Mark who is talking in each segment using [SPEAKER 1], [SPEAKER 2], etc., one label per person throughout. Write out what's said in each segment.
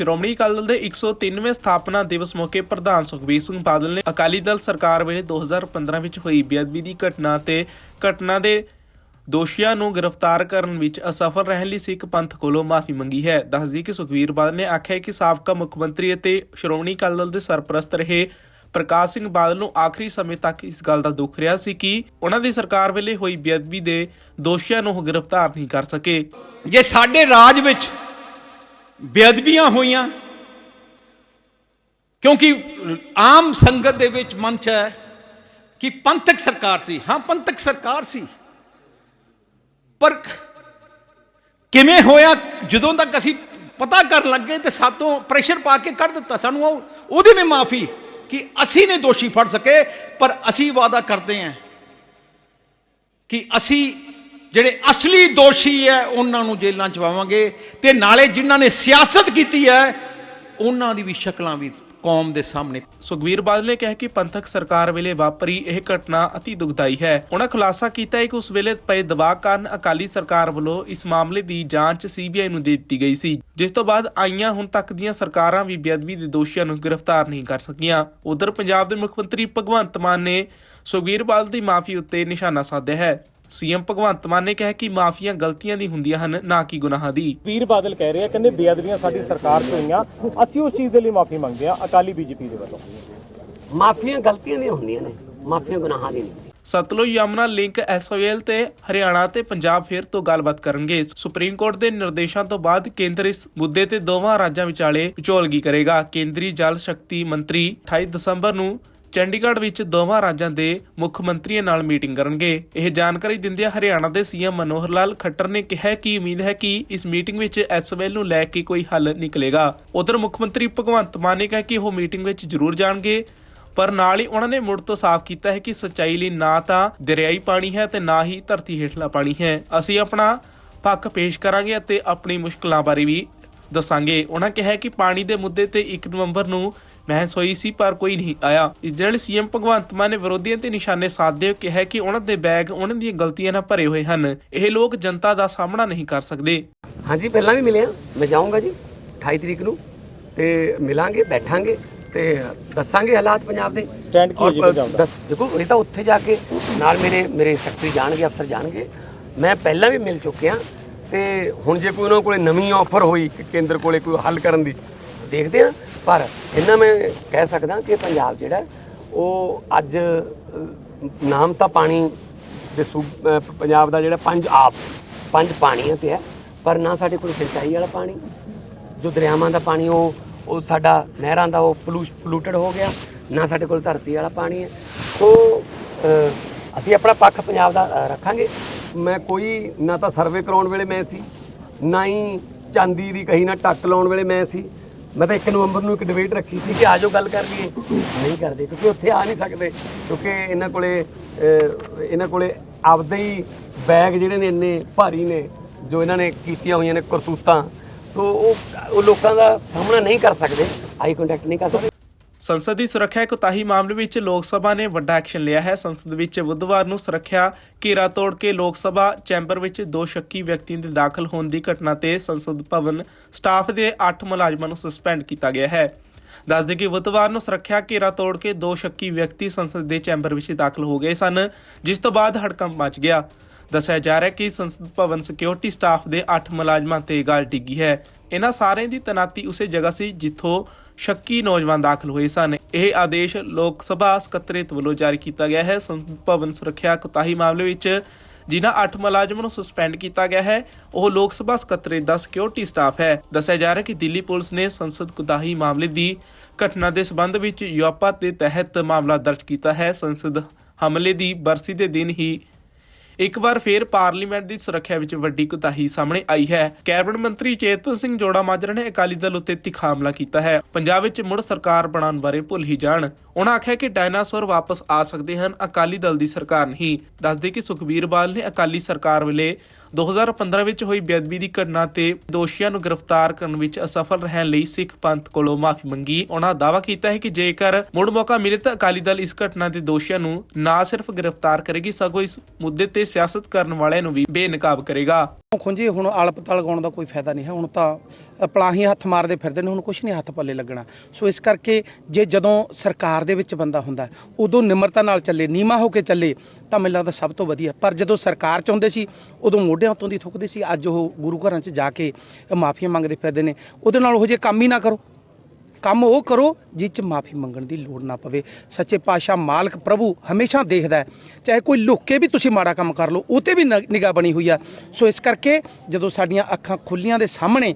[SPEAKER 1] ਸ਼੍ਰੋਮਣੀ ਅਕਾਲੀ ਦਲ ਦੇ 103ਵੇਂ ਸਥਾਪਨਾ ਦਿਵਸ ਮੌਕੇ ਪ੍ਰਧਾਨ ਸੁਖਬੀਰ ਸਿੰਘ ਬਾਦਲ ਨੇ ਅਕਾਲੀ ਦਲ ਸਰਕਾਰ ਵੇਲੇ 2015 ਵਿੱਚ ਹੋਈ ਬੇਅਦਬੀ ਦੀ ਘਟਨਾ ਤੇ ਘਟਨਾ ਦੇ ਦੋਸ਼ੀਆਂ ਨੂੰ ਗ੍ਰਿਫਤਾਰ ਕਰਨ ਵਿੱਚ ਅਸਫਲ ਰਹਿਣ ਲਈ ਸਿੱਖ ਪੰਥ ਕੋਲੋਂ ਮਾਫੀ ਮੰਗੀ ਹੈ। ਦੱਸਦੀ ਕਿ ਸੁਖਬੀਰ ਬਾਦਲ ਨੇ ਆਖਿਆ ਕਿ ਸਾਬਕਾ ਮੁੱਖ ਮੰਤਰੀ ਅਤੇ ਸ਼੍ਰੋਮਣੀ ਅਕਾਲੀ ਦਲ ਦੇ ਸਰਪ੍ਰਸਤ ਰਹੇ ਪ੍ਰਕਾਸ਼ ਸਿੰਘ ਬਾਦਲ ਨੂੰ ਆਖਰੀ ਸਮੇਂ ਤੱਕ ਇਸ ਗੱਲ ਦਾ ਦੁੱਖ ਰਿਹਾ ਸੀ ਕਿ ਉਹਨਾਂ ਦੀ ਸਰਕਾਰ ਵੇਲੇ ਹੋਈ ਬੇਅਦਬੀ ਦੇ ਦੋਸ਼ੀਆਂ ਨੂੰ ਗ੍ਰਿਫਤਾਰ ਨਹੀਂ ਕਰ ਸਕੇ।
[SPEAKER 2] ਜੇ ਸਾਡੇ ਰਾਜ ਵਿੱਚ ਬੇਅਦਬੀਆਂ ਹੋਈਆਂ। ਕਿਉਂਕਿ ਆਮ ਸੰਗਤ ਦੇ ਵਿੱਚ ਮਨ ਚ ਹੈ ਕਿ ਪੰਥਕ ਸਰਕਾਰ ਸੀ। ਹਾਂ, ਪੰਥਕ ਸਰਕਾਰ ਸੀ। ਪਰ ਕਿਵੇਂ ਹੋਇਆ, ਜਦੋਂ ਤੱਕ ਅਸੀਂ ਪਤਾ ਕਰਨ ਲੱਗੇ ਤੇ ਸਾਤੋਂ ਪ੍ਰੈਸ਼ਰ ਪਾ ਕੇ ਕੱਢ ਦਿੱਤਾ, ਸਾਨੂੰ ਉਹ ਉਹਦੀ ਵੀ ਮਾਫੀ ਕਿ ਅਸੀਂ ਨੇ ਦੋਸ਼ੀ ਫੜ ਸਕੇ, ਪਰ ਅਸੀਂ ਵਾਅਦਾ ਕਰਦੇ ਹਾਂ ਕਿ ਅਸੀਂ ਜਿਹੜੇ ਅਸਲੀ ਦੋਸ਼ੀ ਹੈ ਉਹਨਾਂ ਨੂੰ ਜੇਲ੍ਹਾਂ ਚ ਪਾਵਾਂਗੇ ਤੇ ਨਾਲੇ ਜਿਨ੍ਹਾਂ ਨੇ ਸਿਆਸਤ ਕੀਤੀ ਹੈ ਉਹਨਾਂ ਦੀ ਵੀ ਸ਼ਕਲਾਂ ਵੀ ਕੌਮ ਦੇ ਸਾਹਮਣੇ।
[SPEAKER 1] ਸੁਖਬੀਰ ਬਾਦਲ ਨੇ ਕਿਹਾ ਕਿ ਪੰਥਕ ਸਰਕਾਰ ਵੇਲੇ ਵਾਪਰੀ ਇਹ ਘਟਨਾ ਅਤੀ ਦੁਖਦਾਈ ਹੈ। ਉਹਨਾਂ ਖੁਲਾਸਾ ਕੀਤਾ ਹੈ ਕਿ ਉਸ ਵੇਲੇ ਪਏ ਦਬਾਅ ਕਾਰਨ ਅਕਾਲੀ ਸਰਕਾਰ ਵੱਲੋਂ ਇਸ ਮਾਮਲੇ ਦੀ ਜਾਂਚ ਸੀਬੀਆਈ ਨੂੰ ਦੇ ਦਿੱਤੀ ਗਈ ਸੀ। ਜਿਸ ਤੋਂ ਬਾਅਦ ਆਈਆਂ ਹੁਣ ਤੱਕ ਦੀਆਂ ਸਰਕਾਰਾਂ ਵੀ ਬੇਅਦਬੀ ਦੇ ਦੋਸ਼ੀਆਂ ਨੂੰ ਗ੍ਰਿਫਤਾਰ ਨਹੀਂ ਕਰ ਸਕੀਆਂ। ਉਧਰ ਪੰਜਾਬ ਦੇ ਮੁੱਖ ਮੰਤਰੀ ਭਗਵੰਤ ਮਾਨ ਨੇ ਸੁਖਬੀਰ ਬਾਦਲ ਦੀ ਮਾਫੀ ਉੱਤੇ ਨਿਸ਼ਾਨਾ ਸਾਧਿਆ ਹੈ। ਸੀਐਮ ਭਗਵੰਤ ਮਾਨ ਨੇ ਕਿਹਾ ਕਿ ਮਾਫੀਆਂ ਗਲਤੀਆਂ ਦੀ ਹੁੰਦੀਆਂ ਹਨ ਨਾ ਕਿ ਗੁਨਾਹਾਂ ਦੀ।
[SPEAKER 3] ਵੀਰ ਬਾਦਲ ਕਹਿ ਰਹੇ ਕਹਿੰਦੇ ਬੇਅਦਬੀਆਂ ਸਾਡੀ ਸਰਕਾਰ 'ਚ ਹੋਈਆਂ ਅਸੀਂ ਉਸ ਚੀਜ਼ ਦੇ ਲਈ ਮਾਫੀ ਮੰਗਦੇ ਆ ਅਕਾਲੀ ਬੀਜੇਪੀ ਦੇ ਵੱਲੋਂ।
[SPEAKER 4] ਮਾਫੀਆਂ ਗਲਤੀਆਂ ਦੀਆਂ ਹੁੰਦੀਆਂ ਨੇ ਮਾਫੀਆਂ ਗੁਨਾਹਾਂ ਦੀ ਨਹੀਂ।
[SPEAKER 1] ਸਤਲੁਜ ਯਮਨਾ ਲਿੰਕ ਐਸਓਐਲ ਤੇ ਹਰਿਆਣਾ ਤੇ ਪੰਜਾਬ ਫੇਰ ਤੋਂ ਗੱਲਬਾਤ ਕਰਨਗੇ। ਸੁਪਰੀਮ ਕੋਰਟ ਦੇ ਨਿਰਦੇਸ਼ਾਂ ਤੋਂ ਬਾਅਦ ਕੇਂਦਰ ਇਸ ਮੁੱਦੇ ਤੇ ਦੋਵਾਂ ਰਾਜਾਂ ਵਿਚਾਲੇ ਵਿਚੋਲਗੀ ਕਰੇਗਾ। ਕੇਂਦਰੀ ਜਲ ਸ਼ਕਤੀ ਮੰਤਰੀ 28 ਦਸੰਬਰ ਨੂੰ ਚੰਡੀਗੜ੍ਹ ਵਿੱਚ ਦੋਵਾਂ ਰਾਜਾਂ ਦੇ ਮੁੱਖ ਮੰਤਰੀਆਂ ਨਾਲ ਮੀਟਿੰਗ ਕਰਨਗੇ। ਇਹ ਜਾਣਕਾਰੀ ਦਿੰਦਿਆਂ ਹਰਿਆਣਾ ਦੇ ਸੀਐਮ ਮਨੋਹਰ ਲਾਲ ਖੱਟਰ ਨੇ ਕਿਹਾ ਕਿ ਉਮੀਦ ਹੈ ਕਿ ਇਸ ਮੀਟਿੰਗ ਵਿੱਚ ਐਸਓਐਲ ਨੂੰ ਲੈ ਕੇ ਕੋਈ ਹੱਲ ਨਿਕਲੇਗਾ। ਉਧਰ ਮੁੱਖ ਮੰਤਰੀ ਭਗਵੰਤ ਮਾਨ ਨੇ ਕਿਹਾ ਕਿ ਉਹ ਮੀਟਿੰਗ ਵਿੱਚ ਜ਼ਰੂਰ ਜਾਣਗੇ, ਪਰ ਨਾਲ ਹੀ ਉਹਨਾਂ ਨੇ ਮੁੜ ਤੋਂ ਸਾਫ਼ ਕੀਤਾ ਹੈ ਕਿ ਸੱਚਾਈ ਲਈ ਨਾ ਤਾਂ ਦਰਿਆਈ ਪਾਣੀ ਹੈ ਤੇ ਨਾ ਹੀ ਧਰਤੀ ਹੇਠਲਾ ਪਾਣੀ ਹੈ। ਅਸੀਂ ਆਪਣਾ ਪੱਖ ਪੇਸ਼ ਕਰਾਂਗੇ ਅਤੇ ਆਪਣੀ ਮੁਸ਼ਕਲਾਂ ਬਾਰੇ ਵੀ ਦੱਸਾਂਗੇ। ਉਹਨਾਂ ਕਿਹਾ ਕਿ ਪਾਣੀ ਦੇ ਮੁੱਦੇ ਤੇ 1 ਨਵੰਬਰ ਨੂੰ ਬਹਿਸ ਹੋਈ ਸੀ ਪਰ ਕੋਈ ਨਹੀਂ ਆਇਆ। ਨਾਲ ਸੀਐਮ ਭਗਵੰਤ ਮਾਨ ਨੇ ਵਿਰੋਧੀਆਂ ਤੇ ਨਿਸ਼ਾਨੇ ਸਾਧਦੇ ਹੋਏ ਕਿਹਾ ਕਿ ਉਹਨਾਂ ਦੇ ਬੈਗ ਉਹਨਾਂ ਦੀਆਂ ਗਲਤੀਆਂ ਨਾਲ ਭਰੇ ਹੋਏ ਹਨ। ਇਹ ਲੋਕ ਜਨਤਾ ਦਾ ਸਾਹਮਣਾ ਨਹੀਂ ਕਰ ਸਕਦੇ।
[SPEAKER 4] ਹਾਂਜੀ ਪਹਿਲਾਂ ਵੀ ਮਿਲੇ ਆ। ਮੈਂ ਜਾਊਂਗਾ ਜੀ 28 ਤਰੀਕ ਨੂੰ। ਤੇ ਮਿਲਾਂਗੇ ਬੈਠਾਂਗੇ ਤੇ ਦੱਸਾਂਗੇ ਹਾਲਾਤ ਪੰਜਾਬ ਦੇ।
[SPEAKER 3] Stand ਕੀ ਹੈ ਜੀ ਪੰਜਾਬ ਦਾ?
[SPEAKER 4] ਦੇਖੋ ਇਹ ਤਾਂ ਉੱਥੇ ਜਾ ਕੇ ਨਾਲ ਮੇਰੇ ਮੇਰੇ ਸੈਕਟਰੀ ਜਾਣਗੇ ਅਫਸਰ ਜਾਣਗੇ। ਮੈਂ ਪਹਿਲਾਂ ਵੀ ਮਿਲ ਚੁੱਕਿਆ ਤੇ ਹੁਣ ਜੇ ਕੋਈ ਉਹਨਾਂ ਕੋਲੇ ਨਵੀਂ ਆਫਰ ਹੋਈ ਕਿ ਕੇਂਦਰ ਕੋਲੇ ਕੋਈ ਹੱਲ ਕਰਨ ਦੀ ਦੇਖਦੇ ਆ ਪਰ ਇਹਨਾਂ ਮੈਂ ਕਹਿ ਸਕਦਾ ਕਿ ਪੰਜਾਬ ਜਿਹੜਾ ਉਹ ਅੱਜ ਨਾਮ ਤਾਂ ਪਾਣੀ ਦੇ ਸੂਬ- ਪੰਜਾਬ ਦਾ ਜਿਹੜਾ ਪੰਜ ਆਪ, ਪੰਜ ਪਾਣੀਆਂ ਤੇ ਹੈ, ਪਰ ਨਾ ਸਾਡੇ ਕੋਲ ਸਿੰਚਾਈ ਵਾਲਾ ਪਾਣੀ, ਜੋ ਦਰਿਆਵਾਂ ਦਾ ਪਾਣੀ, ਉਹ ਉਹ ਸਾਡਾ ਨਹਿਰਾਂ ਦਾ ਉਹ ਪੋਲੂਟਡ ਹੋ ਗਿਆ, ਨਾ ਸਾਡੇ ਕੋਲ ਧਰਤੀ ਵਾਲਾ ਪਾਣੀ ਹੈ। ਸੋ ਅਸੀਂ ਆਪਣਾ ਪੱਖ ਪੰਜਾਬ ਦਾ ਰੱਖਾਂਗੇ। ਮੈਂ ਕੋਈ, ਨਾ ਤਾਂ ਸਰਵੇ ਕਰਾਉਣ ਵੇਲੇ ਮੈਂ ਸੀ, ਨਾ ਹੀ ਚਾਂਦੀ ਦੀ ਕਹੀ ਨਾ ਟੱਕ ਲਾਉਣ ਵੇਲੇ ਮੈਂ ਸੀ। ਮੈਂ ਤਾਂ 1 ਨਵੰਬਰ ਨੂੰ ਇੱਕ ਡਿਬੇਟ ਰੱਖੀ ਸੀ ਕਿ ਆਜੋ ਗੱਲ ਕਰ ਲਈਏ। ਨਹੀਂ ਕਰਦੇ ਕਿਉਂਕਿ ਉੱਥੇ ਆ ਨਹੀਂ ਸਕਦੇ, ਕਿਉਂਕਿ ਇਹਨਾਂ ਕੋਲੇ ਇਹਨਾਂ ਕੋਲੇ ਆਪਦੇ ਹੀ ਬੈਗ ਜਿਹੜੇ ਨੇ ਇੰਨੇ ਭਾਰੀ ਨੇ, ਜੋ ਇਹਨਾਂ ਨੇ ਕੀਤੀਆਂ ਹੋਈਆਂ ਨੇ ਕਰਤੂਤਾਂ। ਸੋ ਉਹ ਉਹ ਲੋਕਾਂ ਦਾ ਸਾਹਮਣਾ ਨਹੀਂ ਕਰ ਸਕਦੇ ਆਈ ਕੰਟੈਕਟ ਨਹੀਂ ਕਰ ਸਕਦੇ।
[SPEAKER 1] ਸੰਸਦ ਦੀ ਸੁਰੱਖਿਆ ਕੋਤਾਹੀ ਮਾਮਲੇ ਵਿੱਚ ਲੋਕ ਸਭਾ ਨੇ ਵੱਡਾ ਐਕਸ਼ਨ ਲਿਆ ਹੈ। ਸੰਸਦ ਵਿੱਚ ਬੁੱਧਵਾਰ ਨੂੰ ਸੁਰੱਖਿਆ ਘੇਰਾ ਤੋੜ ਕੇ ਲੋਕ ਸਭਾ ਚੈਂਬਰ ਵਿੱਚ ਦੋ ਸ਼ੱਕੀ ਵਿਅਕਤੀਆਂ ਦੇ ਦਾਖਲ ਹੋਣ ਦੀ ਘਟਨਾ ਤੇ ਸੰਸਦ ਭਵਨ ਸਟਾਫ ਦੇ 8 ਮੁਲਾਜ਼ਮਾਂ ਨੂੰ ਸਸਪੈਂਡ ਕੀਤਾ ਗਿਆ ਹੈ। ਦੱਸਦੇ ਕਿ ਬੁੱਧਵਾਰ ਨੂੰ ਸੁਰੱਖਿਆ ਘੇਰਾ ਤੋੜ ਕੇ ਦੋ ਸ਼ੱਕੀ ਵਿਅਕਤੀ ਸੰਸਦ ਦੇ ਚੈਂਬਰ ਵਿੱਚ ਦਾਖਲ ਹੋ ਗਏ ਸਨ, ਜਿਸ ਤੋਂ ਬਾਅਦ ਹੜਕੰਪ ਮਚ ਗਿਆ। ਦੱਸਿਆ ਜਾ ਰਿਹਾ ਹੈ ਕਿ ਸੰਸਦ ਭਵਨ ਸਿਕਿਉਰਿਟੀ ਸਟਾਫ ਦੇ 8 ਮੁਲਾਜ਼ਮਾਂ ਤੇ ਗੱਲ ਡਿੱਗੀ ਹੈ। ਇਹਨਾਂ ਸਾਰਿਆਂ ਦੀ ਤਨਾਤੀ ਉਸੇ ਜਗ੍ਹਾ ਸੀ ਜਿੱਥੋਂ ਸ਼ੱਕੀ ਨੌਜਵਾਨ ਦਾਖਲ ਹੋਏ ਸਨ। ਇਹ ਆਦੇਸ਼ ਲੋਕ ਸਭਾ ਸਕੱਤਰੇਤ ਵੱਲੋਂ ਜਾਰੀ ਕੀਤਾ ਗਿਆ ਹੈ। ਸੰਸਦ ਭਵਨ ਸੁਰੱਖਿਆ ਕੁਤਾਹੀ ਮਾਮਲੇ ਵਿੱਚ ਜਿਨ੍ਹਾਂ 8 ਮੁਲਾਜ਼ਮਾਂ ਨੂੰ ਸਸਪੈਂਡ ਕੀਤਾ ਗਿਆ ਹੈ, ਉਹ ਲੋਕ ਸਭਾ ਸਕੱਤਰੇਤ ਦਾ ਸਿਕਿਉਰਿਟੀ ਸਟਾਫ ਹੈ। ਦੱਸਿਆ ਜਾ ਰਿਹਾ ਕਿ ਦਿੱਲੀ ਪੁਲਿਸ ਨੇ ਸੰਸਦ ਕੁਤਾਹੀ ਮਾਮਲੇ ਦੀ ਘਟਨਾ ਦੇ ਸਬੰਧ ਵਿੱਚ ਯੂਪਾ ਦੇ ਤਹਿਤ ਮਾਮਲਾ ਦਰਜ ਕੀਤਾ ਹੈ। ਸੰਸਦ ਹਮਲੇ ਦੀ ਬਰਸੀ ਦੇ ਦਿਨ ਹੀ ਇੱਕ ਵਾਰ ਫੇਰ ਪਾਰਲੀਮੈਂਟ ਦੀ ਸੁਰੱਖਿਆ ਵਿੱਚ ਵੱਡੀ ਕੁਤਾਹੀ ਸਾਹਮਣੇ ਆਈ ਹੈ। ਕੈਬਨਿਟ ਮੰਤਰੀ ਚੇਤਨ ਸਿੰਘ ਜੋੜਾ ਮਾਜਰਾ ਨੇ ਅਕਾਲੀ ਦਲ ਉੱਤੇ ਤਿੱਖਾ ਹਮਲਾ ਕੀਤਾ ਹੈ। ਪੰਜਾਬ ਵਿੱਚ ਮੁੜ ਸਰਕਾਰ ਬਣਾਉਣ ਬਾਰੇ ਭੁੱਲ ਹੀ ਜਾਣ। ਉਹਨਾਂ ਆਖਿਆ ਕਿ ਡਾਇਨਾਸੌਰ ਵਾਪਸ ਆ ਸਕਦੇ ਹਨ, ਅਕਾਲੀ ਦਲ ਦੀ ਸਰਕਾਰ ਨਹੀਂ। ਦੱਸਦੇ ਕਿ ਸੁਖਬੀਰ ਬਾਦਲ ਨੇ ਅਕਾਲੀ ਸਰਕਾਰ ਵੇਲੇ 2015 ਵਿੱਚ ਹੋਈ ਬੇਅਦਬੀ ਦੀ ਘਟਨਾ ਤੇ ਦੋਸ਼ੀਆਂ ਨੂੰ ਗ੍ਰਿਫਤਾਰ ਕਰਨ ਵਿੱਚ ਅਸਫਲ ਰਹਿਣ ਲਈ ਸਿੱਖ ਪੰਥ ਕੋਲੋਂ ਮਾਫੀ ਮੰਗੀ। ਉਹਨਾਂ ਦਾਅਵਾ ਕੀਤਾ ਹੈ ਕਿ ਜੇਕਰ ਮੁੜ ਮੌਕਾ ਮਿਲੇ ਤਾਂ ਅਕਾਲੀ ਦਲ ਇਸ ਘਟਨਾ ਦੇ ਦੋਸ਼ੀਆਂ ਨੂੰ ਨਾ ਸਿਰਫ ਗ੍ਰਿਫਤਾਰ ਕਰੇਗੀ, ਸਗੋਂ ਇਸ ਮੁੱਦੇ ਤੇ ਸਿਆਸਤ ਕਰਨ ਵਾਲਿਆਂ ਨੂੰ ਵੀ ਬੇਨਕਾਬ ਕਰੇਗਾ।
[SPEAKER 5] ਖੁੰਝੇ, ਹੁਣ ਆਲ ਲਗਾਉਣ ਦਾ ਕੋਈ ਫਾਇਦਾ ਨਹੀਂ ਹੈ। ਹੁਣ ਤਾਂ ਪਲਾਹੀ ਹੱਥ ਮਾਰਦੇ ਫਿਰਦੇ ਨੇ, ਹੁਣ ਕੁਝ ਨਹੀਂ ਹੱਥ ਪੱਲੇ ਲੱਗਣਾ। ਸੋ ਇਸ ਕਰਕੇ ਜੇ ਜਦੋਂ ਸਰਕਾਰ ਦੇ ਵਿੱਚ ਬੰਦਾ ਹੁੰਦਾ ਉਦੋਂ ਨਿਮਰਤਾ ਨਾਲ ਚੱਲੇ ਨੀਮਾ ਹੋ ਕੇ ਚੱਲੇ, ਤਾਂ ਮੈਨੂੰ ਲੱਗਦਾ ਸਭ ਤੋਂ ਵਧੀਆ। ਪਰ ਜਦੋਂ ਸਰਕਾਰ ਚ ਹੁੰਦੇ ਸੀ, ਉਦੋਂ ਮੋਢਿਆਂ ਤੋਂ ਦੀ ਥੁੱਕਦੇ ਸੀ। ਅੱਜ ਉਹ ਗੁਰੂ ਘਰਾਂ 'ਚ ਜਾ ਕੇ ਮਾਫੀਆਂ ਮੰਗਦੇ ਫਿਰਦੇ ਨੇ। ਉਹਦੇ ਨਾਲ ਉਹ ਜੇ ਕੰਮ ਹੀ ਨਾ ਕਰੋ। ਕੰਮ ਉਹ ਕਰੋ ਜਿਸ ਚ ਮਾਫੀ ਮੰਗਣ ਦੀ ਲੋੜ ਨਾ ਪਵੇ। ਸੱਚੇ ਪਾਤਸ਼ਾਹ ਮਾਲਕ ਪ੍ਰਭੂ ਹਮੇਸ਼ਾ ਦੇਖਦਾ ਹੈ। ਚਾਹੇ ਕੋਈ ਲੁੱਕ ਕੇ ਵੀ ਤੁਸੀਂ ਮਾੜਾ ਕੰਮ ਕਰ ਲਓ ਉਹ ਤੇ ਵੀ ਨਿਗਾਹ ਬਣੀ ਹੋਈ ਆ। ਸੋ ਇਸ ਕਰਕੇ ਜਦੋਂ ਸਾਡੀਆਂ ਅੱਖਾਂ ਖੁੱਲੀਆਂ ਦੇ ਸਾਹਮਣੇ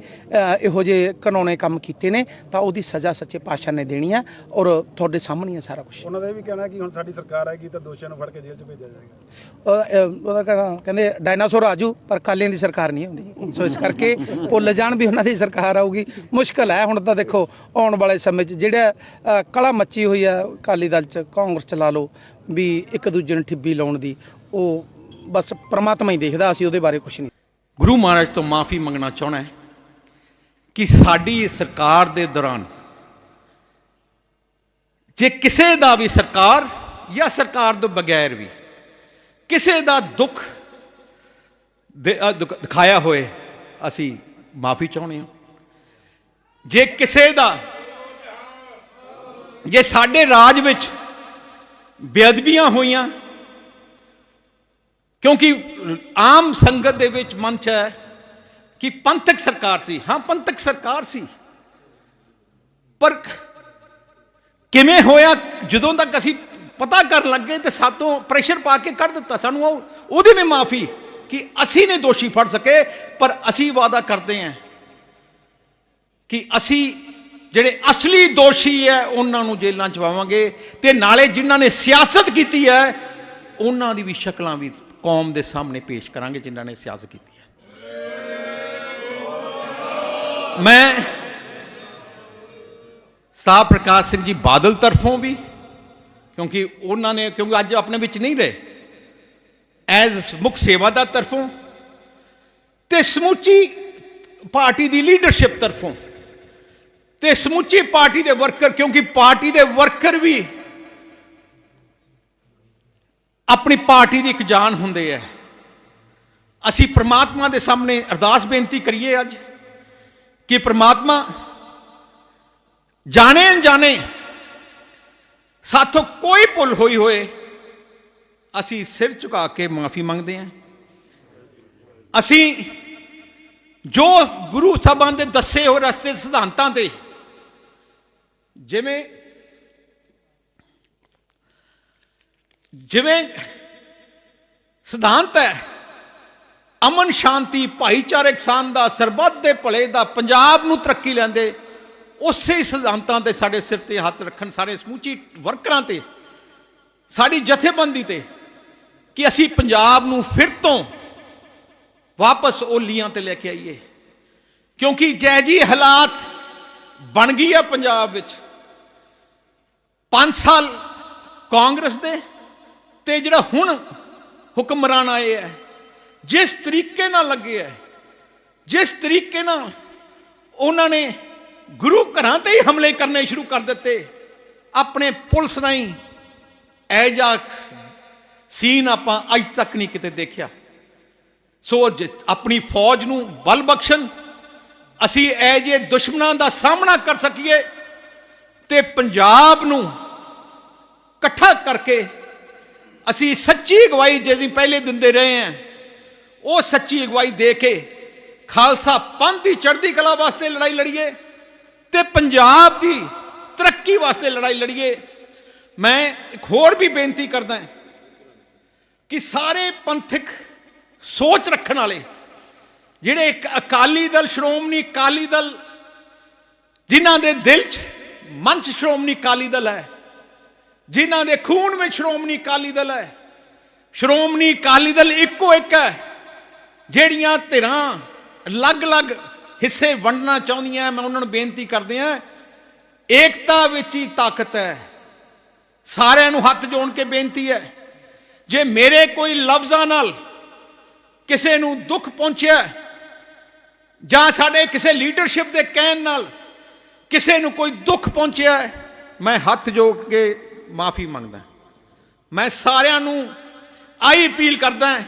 [SPEAKER 5] ਇਹੋ ਜਿਹੇ ਕਾਨੂੰਨੇ ਕੰਮ ਕੀਤੇ ਨੇ ਤਾਂ ਉਹਦੀ ਸਜ਼ਾ ਸੱਚੇ ਪਾਤਸ਼ਾਹ ਨੇ ਦੇਣੀ ਆ ਔਰ ਤੁਹਾਡੇ ਸਾਹਮਣੇ ਹੈ ਸਾਰਾ ਕੁਝ
[SPEAKER 6] ਉਹਨਾਂ ਦਾ ਇਹ ਵੀ ਕਹਿਣਾ ਕਿ ਹੁਣ ਸਾਡੀ ਸਰਕਾਰ ਆਏਗੀ ਤਾਂ ਦੋਸ਼ੀਆਂ ਨੂੰ ਫੜ ਕੇ ਜੇਲ੍ਹ 'ਚ ਭੇਜਿਆ ਜਾਏਗਾ।
[SPEAKER 5] ਉਹਦਾ ਕਹਿਣਾ ਕਹਿੰਦੇ ਡਾਇਨਾਸੌਰ ਆਜੂ ਪਰ ਕਾਲਿਆਂ ਦੀ ਸਰਕਾਰ ਨਹੀਂ ਹੁੰਦੀ ਸੋ ਇਸ ਕਰਕੇ ਭੁੱਲ ਜਾਣ ਵੀ ਉਹਨਾਂ ਦੀ ਸਰਕਾਰ ਆਊਗੀ। ਮੁਸ਼ਕਲ ਹੈ ਹੁਣ ਤਾਂ ਦੇਖੋ ਆਉਣ ਵਾਲੇ ਸਮੇਂ 'ਚ ਜਿਹੜਾ ਕਲਾ ਮੱਚੀ ਹੋਈ ਹੈ ਅਕਾਲੀ ਦਲ 'ਚ, ਕਾਂਗਰਸ 'ਚ ਲਾ ਲਓ, ਵੀ ਇੱਕ ਦੂਜੇ ਨੂੰ ਠਿੱਬੀ ਲਾਉਣ ਦੀ, ਉਹ ਬਸ ਪ੍ਰਮਾਤਮਾ ਹੀ ਦੇਖਦਾ, ਅਸੀਂ ਉਹਦੇ ਬਾਰੇ ਕੁਝ ਨਹੀਂ।
[SPEAKER 2] ਗੁਰੂ ਮਹਾਰਾਜ ਤੋਂ ਮਾਫੀ ਮੰਗਣਾ ਚਾਹਣਾ ਹੈ ਕਿ ਸਾਡੀ ਸਰਕਾਰ ਦੇ ਦੌਰਾਨ ਜੇ ਕਿਸੇ ਦਾ ਵੀ ਸਰਕਾਰ ਜਾਂ ਸਰਕਾਰ ਤੋਂ ਬਗੈਰ ਵੀ ਕਿਸੇ ਦਾ ਦੁੱਖ ਦਿਖਾਇਆ ਹੋਏ, ਅਸੀਂ ਮਾਫੀ ਚਾਹੁੰਦੇ ਹਾਂ। ਜੇ ਕਿਸੇ ਦਾ ਜੇ ਸਾਡੇ ਰਾਜ ਵਿੱਚ ਬੇਅਦਬੀਆਂ ਹੋਈਆਂ, ਕਿਉਂਕਿ ਆਮ ਸੰਗਤ ਦੇ ਵਿੱਚ ਮਨ ਚ ਹੈ ਕਿ ਪੰਥਕ ਸਰਕਾਰ ਸੀ। ਹਾਂ, ਪੰਥਕ ਸਰਕਾਰ ਸੀ। ਪਰ ਕਿਵੇਂ ਹੋਇਆ, ਜਦੋਂ ਤੱਕ ਅਸੀਂ ਪਤਾ ਕਰਨ ਲੱਗੇ ਤੇ ਸਾਤੋਂ ਪ੍ਰੈਸ਼ਰ ਪਾ ਕੇ ਕੱਢ ਦਿੱਤਾ, ਸਾਨੂੰ ਉਹ ਉਹਦੀ ਵੀ ਮਾਫੀ ਕਿ ਅਸੀਂ ਨੇ ਦੋਸ਼ੀ ਫੜ ਸਕੇ, ਪਰ ਅਸੀਂ ਵਾਅਦਾ ਕਰਦੇ ਹਾਂ ਕਿ ਅਸੀਂ ਜਿਹੜੇ ਅਸਲੀ ਦੋਸ਼ੀ ਹੈ ਉਹਨਾਂ ਨੂੰ ਜੇਲ੍ਹਾਂ ਚ ਪਾਵਾਂਗੇ ਤੇ ਨਾਲੇ ਜਿਨ੍ਹਾਂ ਨੇ ਸਿਆਸਤ ਕੀਤੀ ਹੈ ਉਹਨਾਂ ਦੀ ਵੀ ਸ਼ਕਲਾਂ ਵੀ ਕੌਮ ਦੇ ਸਾਹਮਣੇ ਪੇਸ਼ ਕਰਾਂਗੇ, ਜਿਨ੍ਹਾਂ ਨੇ ਸਿਆਸਤ ਕੀਤੀ ਹੈ ਮੈਂ ਸਾਹਿਬ ਪ੍ਰਕਾਸ਼ ਸਿੰਘ ਜੀ ਬਾਦਲ ਤਰਫੋਂ ਵੀ, ਕਿਉਂਕਿ ਉਹਨਾਂ ਨੇ, ਕਿਉਂਕਿ ਅੱਜ ਆਪਣੇ ਵਿੱਚ ਨਹੀਂ ਰਹੇ, ਐਜ਼ ਮੁੱਖ ਸੇਵਾਦਾਰ ਤਰਫੋਂ ਤੇ ਸਮੁੱਚੀ ਪਾਰਟੀ ਦੀ ਲੀਡਰਸ਼ਿਪ ਤਰਫੋਂ ਤੇ ਸਮੁੱਚੀ ਪਾਰਟੀ ਦੇ ਵਰਕਰ, ਕਿਉਂਕਿ ਪਾਰਟੀ ਦੇ ਵਰਕਰ ਵੀ ਆਪਣੀ ਪਾਰਟੀ ਦੀ ਇੱਕ ਜਾਨ ਹੁੰਦੇ ਹੈ ਅਸੀਂ ਪ੍ਰਮਾਤਮਾ ਦੇ ਸਾਹਮਣੇ ਅਰਦਾਸ ਬੇਨਤੀ ਕਰੀਏ ਅੱਜ ਕਿ ਪ੍ਰਮਾਤਮਾ ਜਾਣੇ ਅਣਜਾਣੇ ਸਾਥੋਂ ਕੋਈ ਭੁੱਲ ਹੋਈ ਹੋਏ, ਅਸੀਂ ਸਿਰ ਝੁਕਾ ਕੇ ਮਾਫੀ ਮੰਗਦੇ ਹਾਂ। ਅਸੀਂ ਜੋ ਗੁਰੂ ਸਾਹਿਬਾਂ ਦੇ ਦੱਸੇ ਹੋਏ ਰਸਤੇ ਦੇ ਸਿਧਾਂਤਾਂ ਤੇ ਜਿਵੇਂ ਜਿਵੇਂ ਸਿਧਾਂਤ ਹੈ, ਅਮਨ ਸ਼ਾਂਤੀ, ਭਾਈਚਾਰਕ ਸਾਂਝ ਦਾ ਸਰਬੱਤ ਦੇ ਭਲੇ ਦਾ ਪੰਜਾਬ ਨੂੰ ਤਰੱਕੀ ਲੈਂਦੇ, ਉਸੇ ਸਿਧਾਂਤਾਂ ਤੇ ਸਾਡੇ ਸਿਰ ਤੇ ਹੱਥ ਰੱਖਣ ਸਾਰੇ ਸਮੂਚੀ ਵਰਕਰਾਂ ਤੇ, ਸਾਡੀ ਜਥੇਬੰਦੀ ਤੇ, ਕਿ ਅਸੀਂ ਪੰਜਾਬ ਨੂੰ ਫਿਰ ਤੋਂ ਵਾਪਸ ਓਲੀਆਂ ਤੇ ਲੈ ਕੇ ਆਈਏ। ਕਿਉਂਕਿ ਜੈ ਜੀ ਹਾਲਾਤ ਬਣ ਗਈ ਆ ਪੰਜਾਬ ਵਿੱਚ। 5 ਸਾਲ ਕਾਂਗਰਸ ਦੇ ਤੇ ਜਿਹੜਾ ਹੁਣ ਹੁਕਮਰਾਨ ਆਏ ਹੈ ਜਿਸ ਤਰੀਕੇ ਨਾਲ ਲੱਗੇ ਹੈ ਜਿਸ ਤਰੀਕੇ ਨਾਲ ਉਹਨਾਂ ਨੇ ਗੁਰੂ ਘਰਾਂ ਤੇ ਹੀ ਹਮਲੇ ਕਰਨੇ ਸ਼ੁਰੂ ਕਰ ਦਿੱਤੇ, ਆਪਣੇ ਪੁਲਿਸ ਨਹੀਂ ਐਜਾ ਸੀਨ ਆਪਾਂ ਅੱਜ ਤੱਕ ਨਹੀਂ ਕਿਤੇ ਦੇਖਿਆ। ਸੋ ਜ- ਆਪਣੀ ਫੌਜ ਨੂੰ ਬਲ ਬਖਸ਼ਣ, ਅਸੀਂ ਇਹ ਜੇ ਦੁਸ਼ਮਣਾਂ ਦਾ ਸਾਹਮਣਾ ਕਰ ਸਕੀਏ ਤੇ ਪੰਜਾਬ ਨੂੰ ਇਕੱਠਾ ਕਰਕੇ ਅਸੀਂ ਸੱਚੀ ਅਗਵਾਈ ਜਿਹਦੀ ਪਹਿਲੇ ਦਿੰਦੇ ਰਹੇ ਹਾਂ, ਉਹ ਸੱਚੀ ਅਗਵਾਈ ਦੇ ਕੇ ਖਾਲਸਾ ਪੰਥ ਦੀ ਚੜ੍ਹਦੀ ਕਲਾ ਵਾਸਤੇ ਲੜਾਈ ਲੜੀਏ ਤੇ ਪੰਜਾਬ ਦੀ ਤਰੱਕੀ ਵਾਸਤੇ ਲੜਾਈ ਲੜੀਏ। ਮੈਂ ਇੱਕ ਹੋਰ ਵੀ ਬੇਨਤੀ ਕਰਦਾ ਹਾਂ ਕਿ ਸਾਰੇ ਪੰਥਕ ਸੋਚ ਰੱਖਣ ਵਾਲੇ, ਜਿਹੜੇ ਅਕਾਲੀ ਦਲ, ਸ਼੍ਰੋਮਣੀ ਅਕਾਲੀ ਦਲ, ਜਿਨ੍ਹਾਂ ਦੇ ਦਿਲ 'ਚ, ਮਨ 'ਚ ਸ਼੍ਰੋਮਣੀ ਅਕਾਲੀ ਦਲ ਹੈ ਜਿਨ੍ਹਾਂ ਦੇ ਖੂਨ ਵਿੱਚ ਸ਼੍ਰੋਮਣੀ ਅਕਾਲੀ ਦਲ ਹੈ। ਸ਼੍ਰੋਮਣੀ ਅਕਾਲੀ ਦਲ ਇੱਕੋ ਇੱਕ ਹੈ, ਜਿਹੜੀਆਂ ਧਿਰਾਂ ਅਲੱਗ-ਅਲੱਗ ਹਿੱਸੇ ਵੰਡਣਾ ਚਾਹੁੰਦੀਆਂ ਮੈਂ ਉਹਨਾਂ ਨੂੰ ਬੇਨਤੀ ਕਰਦੇ ਹਾਂ, ਏਕਤਾ ਵਿੱਚ ਹੀ ਤਾਕਤ ਹੈ। ਸਾਰਿਆਂ ਨੂੰ ਹੱਥ ਜੋੜ ਕੇ ਬੇਨਤੀ ਹੈ, ਜੇ ਮੇਰੇ ਕੋਈ ਲਫ਼ਜ਼ਾਂ ਨਾਲ ਕਿਸੇ ਨੂੰ ਦੁੱਖ ਪਹੁੰਚਿਆ ਜਾਂ ਸਾਡੇ ਕਿਸੇ ਲੀਡਰਸ਼ਿਪ ਦੇ ਕਹਿਣ ਨਾਲ ਕਿਸੇ ਨੂੰ ਕੋਈ ਦੁੱਖ ਪਹੁੰਚਿਆ ਮੈਂ ਹੱਥ ਜੋੜ ਕੇ ਮਾਫੀ ਮੰਗਦਾ। ਮੈਂ ਸਾਰਿਆਂ ਨੂੰ ਆਈ ਅਪੀਲ ਕਰਦਾ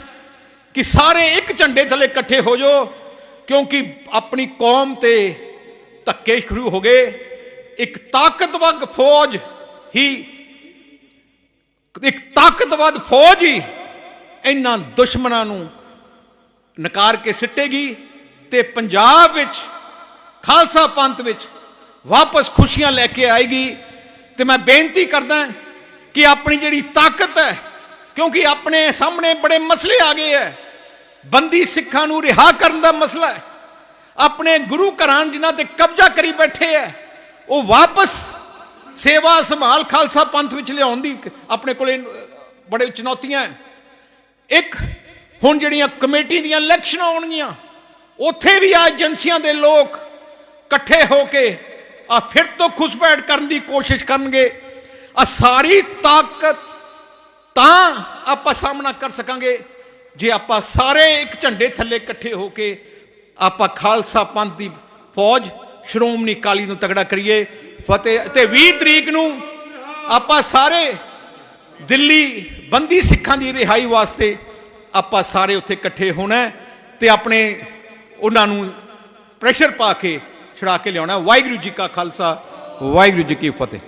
[SPEAKER 2] ਕਿ ਸਾਰੇ ਇੱਕ ਝੰਡੇ ਥੱਲੇ ਇਕੱਠੇ ਹੋ ਜਾਓ, ਕਿਉਂਕਿ ਆਪਣੀ ਕੌਮ ਤੇ ਧੱਕੇ ਸ਼ੁਰੂ ਹੋ ਗਏ। ਇੱਕ ਤਾਕਤਵਰ ਫੌਜ ਹੀ, ਇੱਕ ਤਾਕਤਵਰ ਫੌਜ ਹੀ ਇਹਨਾਂ ਦੁਸ਼ਮਣਾਂ ਨੂੰ ਨਕਾਰ ਕੇ ਸਿੱਟੇਗੀ ਤੇ ਪੰਜਾਬ ਵਿੱਚ, ਖਾਲਸਾ ਪੰਥ ਵਿੱਚ ਵਾਪਸ ਖੁਸ਼ੀਆਂ ਲੈ ਕੇ ਆਏਗੀ। ਤੇ ਮੈਂ ਬੇਨਤੀ ਕਰਦਾ ਕਿ ਆਪਣੀ ਜਿਹੜੀ ਤਾਕਤ ਹੈ, ਕਿਉਂਕਿ ਆਪਣੇ ਸਾਹਮਣੇ ਬੜੇ ਮਸਲੇ ਆ ਗਏ ਹੈ। ਬੰਦੀ ਸਿੱਖਾਂ ਨੂੰ ਰਿਹਾ ਕਰਨ ਦਾ ਮਸਲਾ ਹੈ। ਆਪਣੇ ਗੁਰੂ ਘਰਾਂ ਜਿਨ੍ਹਾਂ ਤੇ ਕਬਜ਼ਾ ਕਰੀ ਬੈਠੇ ਹੈ, ਉਹ ਵਾਪਸ ਸੇਵਾ ਸੰਭਾਲ ਖਾਲਸਾ ਪੰਥ ਵਿੱਚ ਲਿਆਉਣ ਦੀ ਆਪਣੇ ਕੋਲੇ ਬੜੇ ਚੁਣੌਤੀਆਂ ਹੈ ਇੱਕ, ਹੁਣ ਜਿਹੜੀਆਂ ਕਮੇਟੀ ਦੀਆਂ ਇਲੈਕਸ਼ਨਾਂ ਆਉਣਗੀਆਂ, ਉੱਥੇ ਵੀ ਆ ਏਜੰਸੀਆਂ ਦੇ ਲੋਕ ਇਕੱਠੇ ਹੋ ਕੇ ਆ ਫਿਰ ਤੋਂ ਖੁਸਪੈਠ ਕਰਨ ਦੀ ਕੋਸ਼ਿਸ਼ ਕਰਨਗੇ। ਆ ਸਾਰੀ ਤਾਕਤ ਤਾਂ ਆਪਾਂ ਸਾਹਮਣਾ ਕਰ ਸਕਾਂਗੇ। ਜੇ ਆਪਾਂ ਸਾਰੇ ਇੱਕ ਝੰਡੇ ਥੱਲੇ ਇਕੱਠੇ ਹੋ ਕੇ ਆਪਾਂ ਖਾਲਸਾ ਪੰਥ ਦੀ ਫੌਜ ਸ਼੍ਰੋਮਣੀ ਅਕਾਲੀ ਨੂੰ ਤਗੜਾ ਕਰੀਏ, ਫਤਿਹ ਤੇ 20 ਤਰੀਕ ਨੂੰ ਆਪਾਂ ਸਾਰੇ ਦਿੱਲੀ ਬੰਦੀ ਸਿੱਖਾਂ ਦੀ ਰਿਹਾਈ ਵਾਸਤੇ ਆਪਾਂ ਸਾਰੇ ਉੱਥੇ ਇਕੱਠੇ ਹੋਣਾ ਹੈ ਤੇ ਆਪਣੇ ਉਹਨਾਂ ਨੂੰ ਪ੍ਰੈਸ਼ਰ ਪਾ ਕੇ ਛੁਡਾ ਕੇ ਲਿਆਉਣਾ ਵਾਹਿਗੁਰੂ ਜੀ ਕਾ ਖਾਲਸਾ ਵਾਹਿਗੁਰੂ ਜੀ ਕੀ ਫਤਿਹ।